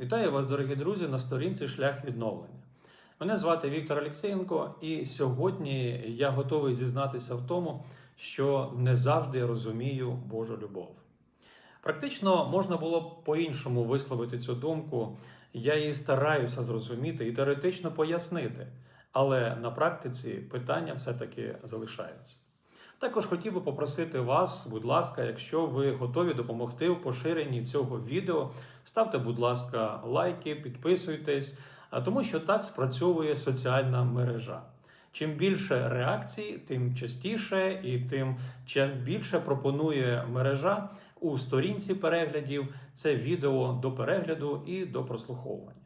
Вітаю вас, дорогі друзі, на сторінці Шлях відновлення. Мене звати Віктор Олексєєнко, і сьогодні я готовий зізнатися в тому, що не завжди розумію Божу любов. Практично можна було б по-іншому висловити цю думку. Я її стараюся зрозуміти і теоретично пояснити, але на практиці питання все-таки залишаються. Також хотів би попросити вас, будь ласка, якщо ви готові допомогти у поширенні цього відео, ставте, будь ласка, лайки, підписуйтесь, тому що так спрацьовує соціальна мережа. Чим більше реакцій, тим частіше і тим чим більше пропонує мережа у сторінці переглядів це відео до перегляду і до прослуховування.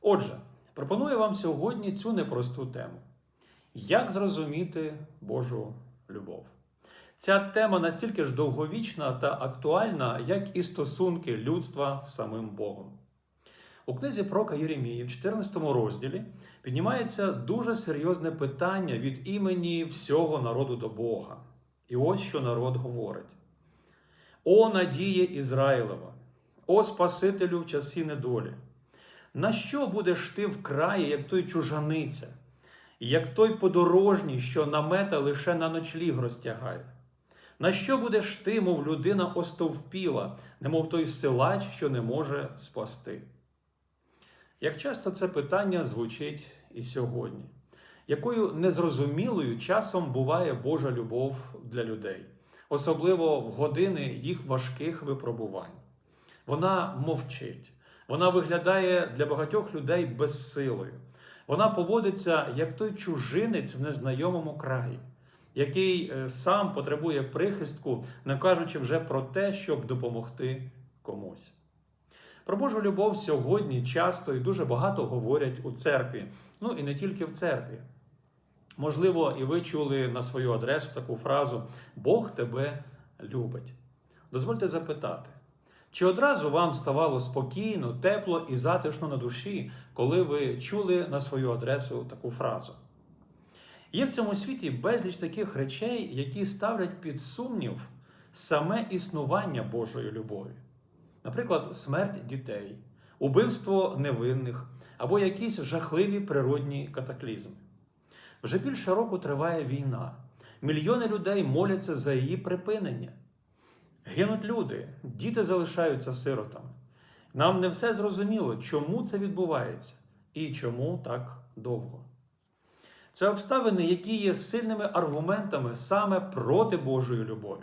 Отже, пропоную вам сьогодні цю непросту тему: як зрозуміти Божу любов? Ця тема настільки ж довговічна та актуальна, як і стосунки людства з самим Богом. У книзі Прока Єремії в 14 розділі піднімається дуже серйозне питання від імені всього народу до Бога. І ось що народ говорить: О надія Ізраїлева, о Спасителю в часі недолі! На що будеш ти в краї, як той чужаниця, як той подорожній, що намета лише на ночліг розтягає? На що будеш ти, мов людина остовпіла, немов той силач, що не може спасти? Як часто це питання звучить і сьогодні, якою незрозумілою часом буває Божа любов для людей, особливо в години їх важких випробувань? Вона мовчить, вона виглядає для багатьох людей безсилою. Вона поводиться як той чужинець в незнайомому краї, який е, сам потребує прихистку, не кажучи вже про те, щоб допомогти комусь. Про Божу любов сьогодні часто і дуже багато говорять у церкві, ну і не тільки в церкві. Можливо, і ви чули на свою адресу таку фразу Бог тебе любить. Дозвольте запитати, чи одразу вам ставало спокійно, тепло і затишно на душі, коли ви чули на свою адресу таку фразу? Є в цьому світі безліч таких речей, які ставлять під сумнів саме існування Божої любові. Наприклад, смерть дітей, убивство невинних або якісь жахливі природні катаклізми. Вже більше року триває війна. Мільйони людей моляться за її припинення. Гинуть люди, діти залишаються сиротами. Нам не все зрозуміло, чому це відбувається і чому так довго. Це обставини, які є сильними аргументами саме проти Божої любові.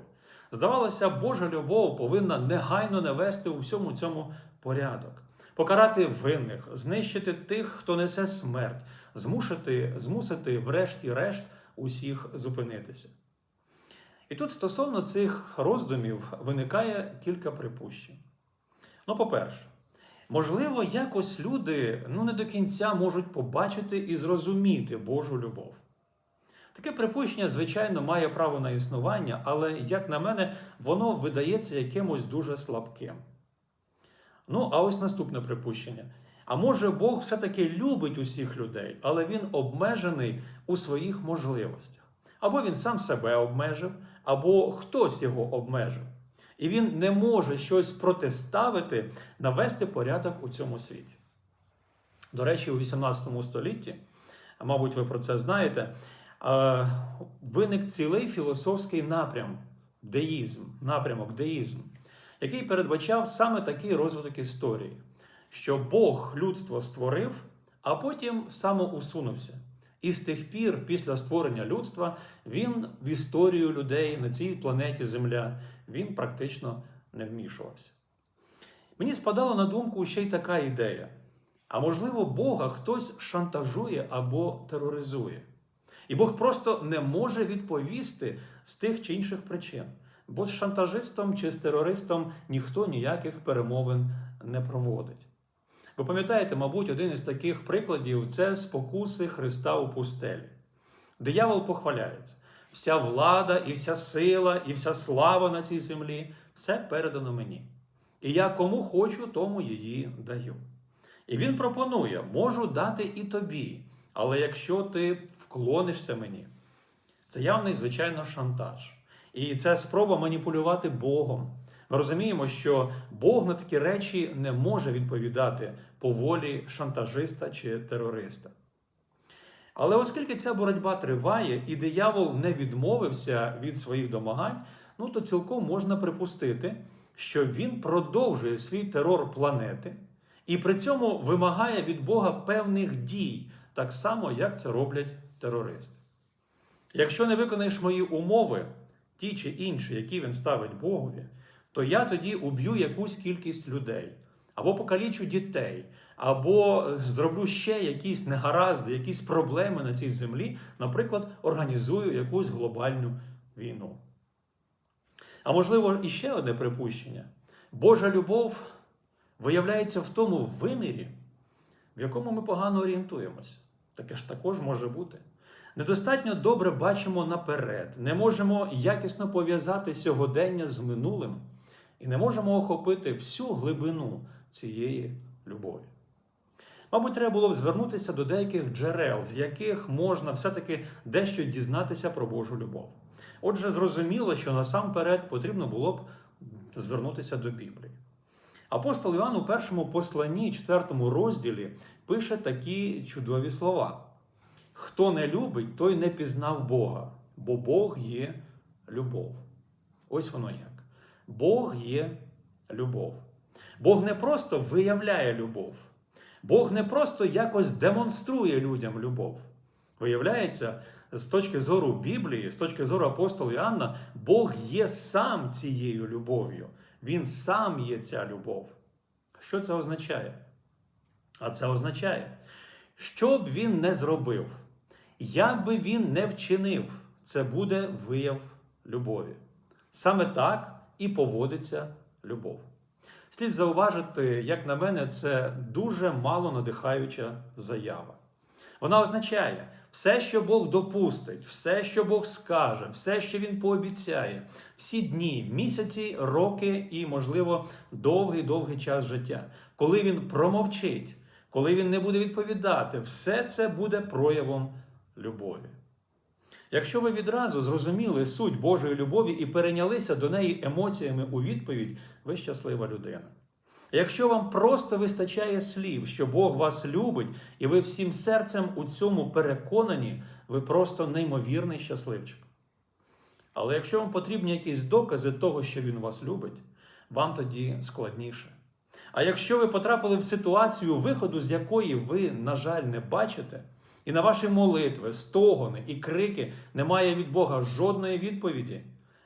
Здавалося, Божа любов повинна негайно навести у всьому цьому порядок, покарати винних, знищити тих, хто несе смерть, змусити, змусити врешті-решт усіх зупинитися. І тут стосовно цих роздумів виникає кілька припущень. Ну, по-перше, можливо, якось люди ну, не до кінця можуть побачити і зрозуміти Божу любов. Таке припущення, звичайно, має право на існування, але, як на мене, воно видається якимось дуже слабким. Ну, а ось наступне припущення. А може, Бог все-таки любить усіх людей, але він обмежений у своїх можливостях. Або він сам себе обмежив, або хтось його обмежив. І він не може щось протиставити, навести порядок у цьому світі. До речі, у 18 столітті, мабуть, ви про це знаєте, виник цілий філософський напрям, деїзм, напрямок деїзм, який передбачав саме такий розвиток історії, що Бог людство створив, а потім самоусунувся. І з тих пір, після створення людства, він в історію людей на цій планеті Земля він практично не вмішувався. Мені спадала на думку ще й така ідея: а можливо, Бога хтось шантажує або тероризує. І Бог просто не може відповісти з тих чи інших причин. Бо з шантажистом чи з терористом ніхто ніяких перемовин не проводить. Ви пам'ятаєте, мабуть, один із таких прикладів це спокуси Христа у пустелі. Диявол похваляється. Вся влада, і вся сила, і вся слава на цій землі все передано мені. І я кому хочу, тому її даю. І він пропонує: можу дати і тобі. Але якщо ти вклонишся мені, це явний, звичайно, шантаж. І це спроба маніпулювати Богом, Ми розуміємо, що Бог на такі речі не може відповідати по волі шантажиста чи терориста. Але оскільки ця боротьба триває і диявол не відмовився від своїх домагань, ну то цілком можна припустити, що він продовжує свій терор планети і при цьому вимагає від Бога певних дій, так само, як це роблять терористи. Якщо не виконаєш мої умови, ті чи інші, які він ставить Богові, то я тоді уб'ю якусь кількість людей, або покалічу дітей, або зроблю ще якісь негаразди, якісь проблеми на цій землі, наприклад, організую якусь глобальну війну. А можливо, іще одне припущення: Божа любов виявляється в тому вимірі, в якому ми погано орієнтуємось. Таке ж також може бути. Недостатньо добре бачимо наперед, не можемо якісно пов'язати сьогодення з минулим і не можемо охопити всю глибину цієї любові. Мабуть, треба було б звернутися до деяких джерел, з яких можна все-таки дещо дізнатися про Божу любов. Отже, зрозуміло, що насамперед потрібно було б звернутися до Біблії. Апостол Іоанн у першому посланні, четвертому розділі, пише такі чудові слова: Хто не любить, той не пізнав Бога, бо Бог є любов. Ось воно як. Бог є любов. Бог не просто виявляє любов, Бог не просто якось демонструє людям любов. Виявляється, з точки зору Біблії, з точки зору апостола Іоанна, Бог є сам цією любов'ю. Він сам є ця любов. Що це означає? А це означає, що б він не зробив, як би він не вчинив, це буде вияв любові. Саме так і поводиться любов. Слід зауважити, як на мене, це дуже мало надихаюча заява. Вона означає, все, що Бог допустить, все, що Бог скаже, все, що Він пообіцяє, всі дні, місяці, роки і, можливо, довгий-довгий час життя, коли він промовчить, коли він не буде відповідати, все це буде проявом любові. Якщо ви відразу зрозуміли суть Божої любові і перейнялися до неї емоціями у відповідь, ви щаслива людина. Якщо вам просто вистачає слів, що Бог вас любить, і ви всім серцем у цьому переконані, ви просто неймовірний щасливчик. Але якщо вам потрібні якісь докази того, що Він вас любить, вам тоді складніше. А якщо ви потрапили в ситуацію виходу, з якої ви, на жаль, не бачите, і на ваші молитви, стогони і крики немає від Бога жодної відповіді,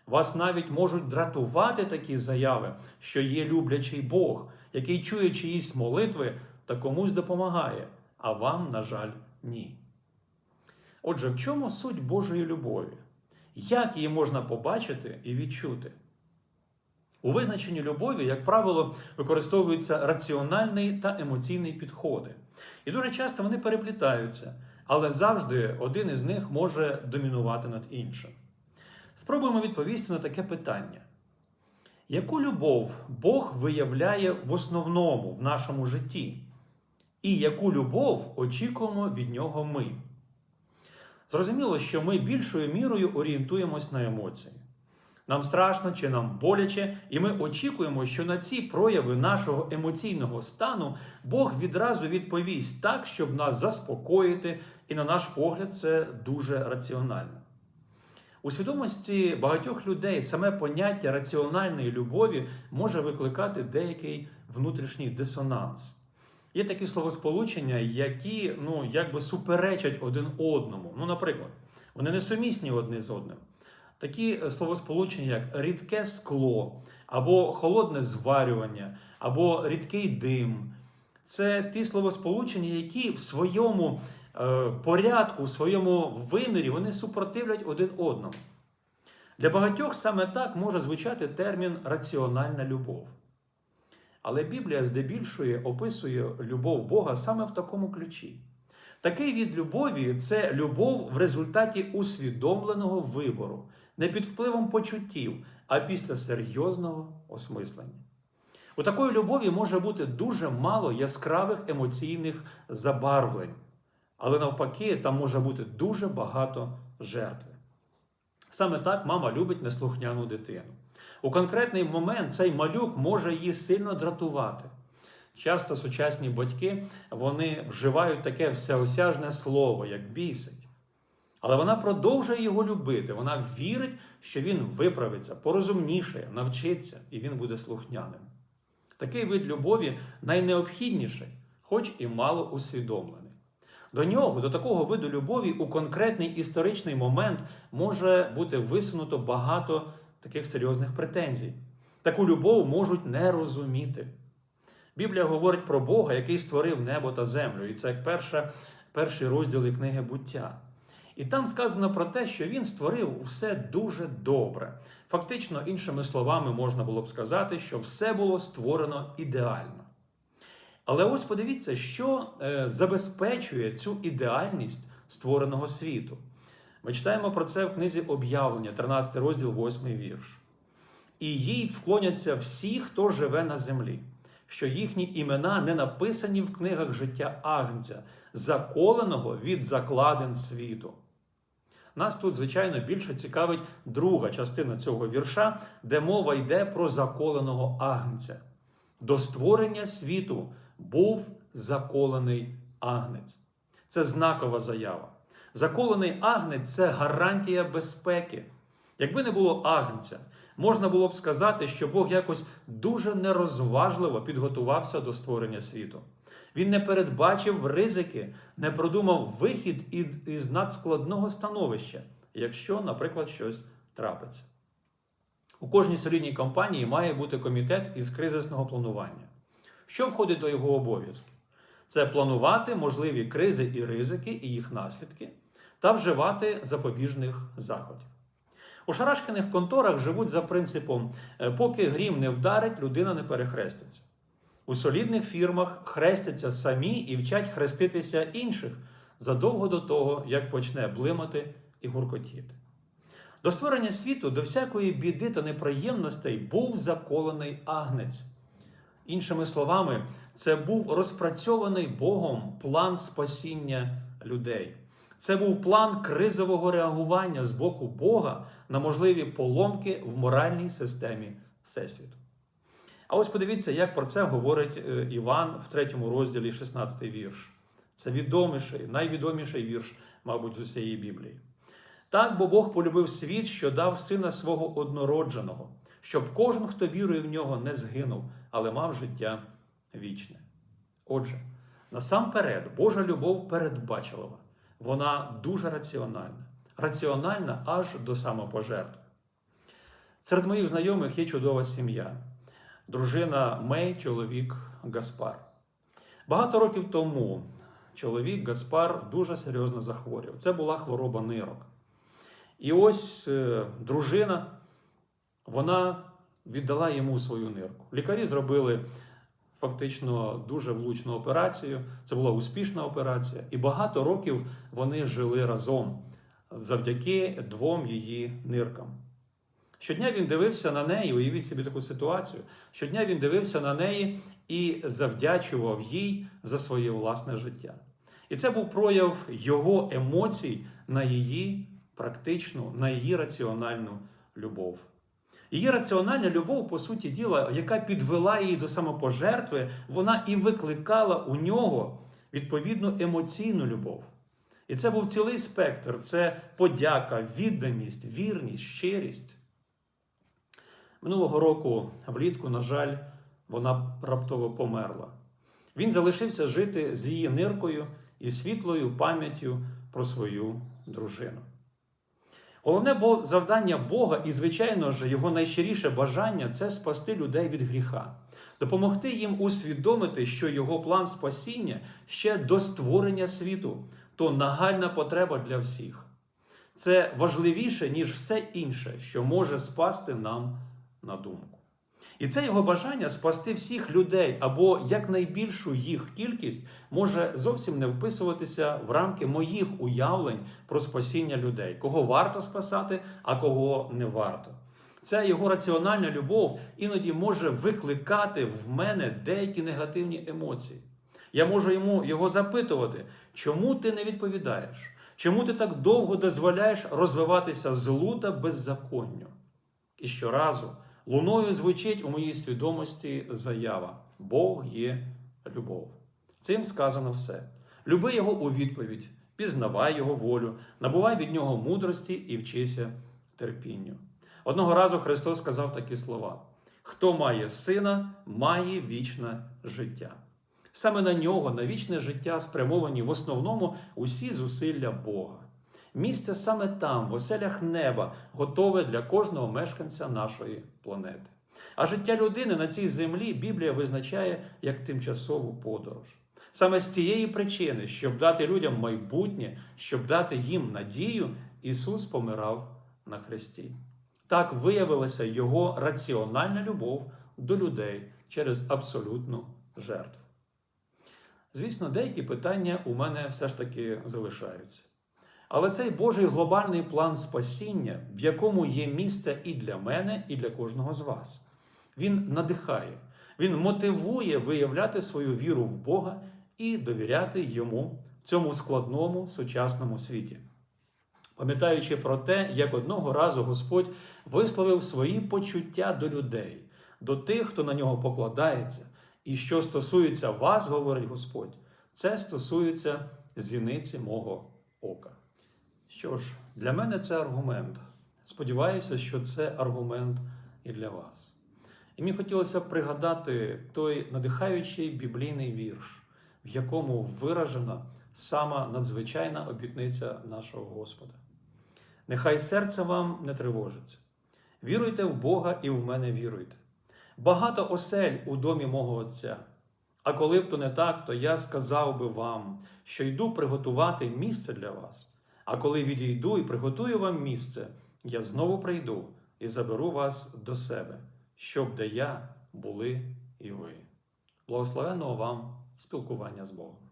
вас навіть можуть дратувати такі заяви, що є люблячий Бог, який чує чиїсь молитви та комусь допомагає, а вам, на жаль, ні. Отже, в чому суть Божої любові? Як її можна побачити і відчути? У визначенні любові, як правило, використовуються раціональний та емоційний підходи. І дуже часто вони переплітаються, але завжди один із них може домінувати над іншим. Спробуємо відповісти на таке питання. Яку любов Бог виявляє в основному в нашому житті? І яку любов очікуємо від нього ми? Зрозуміло, що ми більшою мірою орієнтуємось на емоції. Нам страшно чи нам боляче, і ми очікуємо, що на ці прояви нашого емоційного стану Бог відразу відповість так, щоб нас заспокоїти, і на наш погляд, це дуже раціонально. У свідомості багатьох людей саме поняття раціональної любові може викликати деякий внутрішній дисонанс. Є такі словосполучення, які ну, якби суперечать один одному. Ну, наприклад, вони несумісні одне з одним. Такі словосполучення, як рідке скло, або холодне зварювання, або рідкий дим. Це ті словосполучення, які в своєму е, порядку, в своєму вимірі вони супротивлять один одному. Для багатьох саме так може звучати термін раціональна любов. Але Біблія здебільшої описує любов Бога саме в такому ключі. Такий від любові це любов в результаті усвідомленого вибору, не під впливом почуттів, а після серйозного осмислення. У такої любові може бути дуже мало яскравих емоційних забарвлень, але навпаки, там може бути дуже багато жертви. Саме так мама любить неслухняну дитину. У конкретний момент цей малюк може її сильно дратувати. Часто сучасні батьки вони вживають таке всеосяжне слово, як бісить. Але вона продовжує його любити. Вона вірить, що він виправиться, порозумнішає, навчиться і він буде слухняним. Такий вид любові найнеобхідніший, хоч і мало усвідомлений. До нього, до такого виду любові, у конкретний історичний момент може бути висунуто багато таких серйозних претензій. Таку любов можуть не розуміти. Біблія говорить про Бога, який створив небо та землю. І це як перша, перший розділ книги буття. І там сказано про те, що він створив все дуже добре. Фактично, іншими словами, можна було б сказати, що все було створено ідеально. Але ось подивіться, що е, забезпечує цю ідеальність створеного світу. Ми читаємо про це в книзі об'явлення, 13 розділ, 8 вірш. І їй вклоняться всі, хто живе на землі, що їхні імена не написані в книгах життя Агнця, заколеного від закладин світу. Нас тут, звичайно, більше цікавить друга частина цього вірша, де мова йде про заколеного агнця. До створення світу був заколений агнець. Це знакова заява. Заколений агнець це гарантія безпеки. Якби не було агнця, можна було б сказати, що Бог якось дуже нерозважливо підготувався до створення світу. Він не передбачив ризики, не продумав вихід із надскладного становища, якщо, наприклад, щось трапиться. У кожній солідній компанії має бути комітет із кризисного планування. Що входить до його обов'язків? Це планувати можливі кризи і ризики і їх наслідки та вживати запобіжних заходів. У шарашкиних конторах живуть за принципом: «Е, поки грім не вдарить, людина не перехреститься. У солідних фірмах хрестяться самі і вчать хреститися інших задовго до того, як почне блимати і гуркотіти. До створення світу, до всякої біди та неприємностей був заколений агнець. Іншими словами, це був розпрацьований Богом план спасіння людей. Це був план кризового реагування з боку Бога на можливі поломки в моральній системі Всесвіту. А ось подивіться, як про це говорить е, Іван в третьому розділі 16 вірш. Це відоміший, найвідоміший вірш, мабуть, з усієї Біблії. Так, бо Бог полюбив світ, що дав сина свого однородженого, щоб кожен, хто вірує в нього, не згинув, але мав життя вічне. Отже, насамперед, Божа любов передбачилова. Вона дуже раціональна. Раціональна аж до самопожертви. Серед моїх знайомих є чудова сім'я дружина Мей, чоловік Гаспар. Багато років тому чоловік Гаспар дуже серйозно захворів. Це була хвороба нирок. І ось е, дружина, вона віддала йому свою нирку. Лікарі зробили фактично дуже влучну операцію. Це була успішна операція, і багато років вони жили разом завдяки двом її ниркам. Щодня він дивився на неї, уявіть собі таку ситуацію. Щодня він дивився на неї і завдячував їй за своє власне життя. І це був прояв його емоцій на її практичну, на її раціональну любов. Її раціональна любов, по суті діла, яка підвела її до самопожертви, вона і викликала у нього відповідну емоційну любов. І це був цілий спектр: це подяка, відданість, вірність, щирість. Минулого року, влітку, на жаль, вона раптово померла. Він залишився жити з її ниркою і світлою пам'яттю про свою дружину. Головне завдання Бога, і, звичайно ж, його найщиріше бажання це спасти людей від гріха, допомогти їм усвідомити, що його план спасіння ще до створення світу то нагальна потреба для всіх. Це важливіше, ніж все інше, що може спасти нам на думку. І це його бажання спасти всіх людей або якнайбільшу їх кількість може зовсім не вписуватися в рамки моїх уявлень про спасіння людей, кого варто спасати, а кого не варто. Ця його раціональна любов іноді може викликати в мене деякі негативні емоції. Я можу йому його запитувати, чому ти не відповідаєш? Чому ти так довго дозволяєш розвиватися злу та беззаконню? І щоразу Луною звучить у моїй свідомості заява: Бог є любов. Цим сказано все. Люби його у відповідь, пізнавай його волю, набувай від нього мудрості і вчися терпінню. Одного разу Христос сказав такі слова: Хто має сина, має вічне життя. Саме на нього, на вічне життя, спрямовані в основному усі зусилля Бога. Місце саме там, в оселях неба, готове для кожного мешканця нашої планети. А життя людини на цій землі Біблія визначає як тимчасову подорож. Саме з цієї причини, щоб дати людям майбутнє, щоб дати їм надію, Ісус помирав на хресті. Так виявилася Його раціональна любов до людей через абсолютну жертву. Звісно, деякі питання у мене все ж таки залишаються. Але цей Божий глобальний план спасіння, в якому є місце і для мене, і для кожного з вас, він надихає, він мотивує виявляти свою віру в Бога і довіряти йому в цьому складному сучасному світі. Пам'ятаючи про те, як одного разу Господь висловив свої почуття до людей, до тих, хто на нього покладається, і що стосується вас, говорить Господь, це стосується зіниці мого ока. Що ж, для мене це аргумент. Сподіваюся, що це аргумент і для вас. І мені хотілося пригадати той надихаючий біблійний вірш, в якому виражена сама надзвичайна обітниця нашого Господа. Нехай серце вам не тривожиться. Віруйте в Бога і в мене віруйте. Багато осель у домі мого Отця. А коли б то не так, то я сказав би вам, що йду приготувати місце для вас. А коли відійду і приготую вам місце, я знову прийду і заберу вас до себе, щоб де я були і ви. Благословенного вам спілкування з Богом.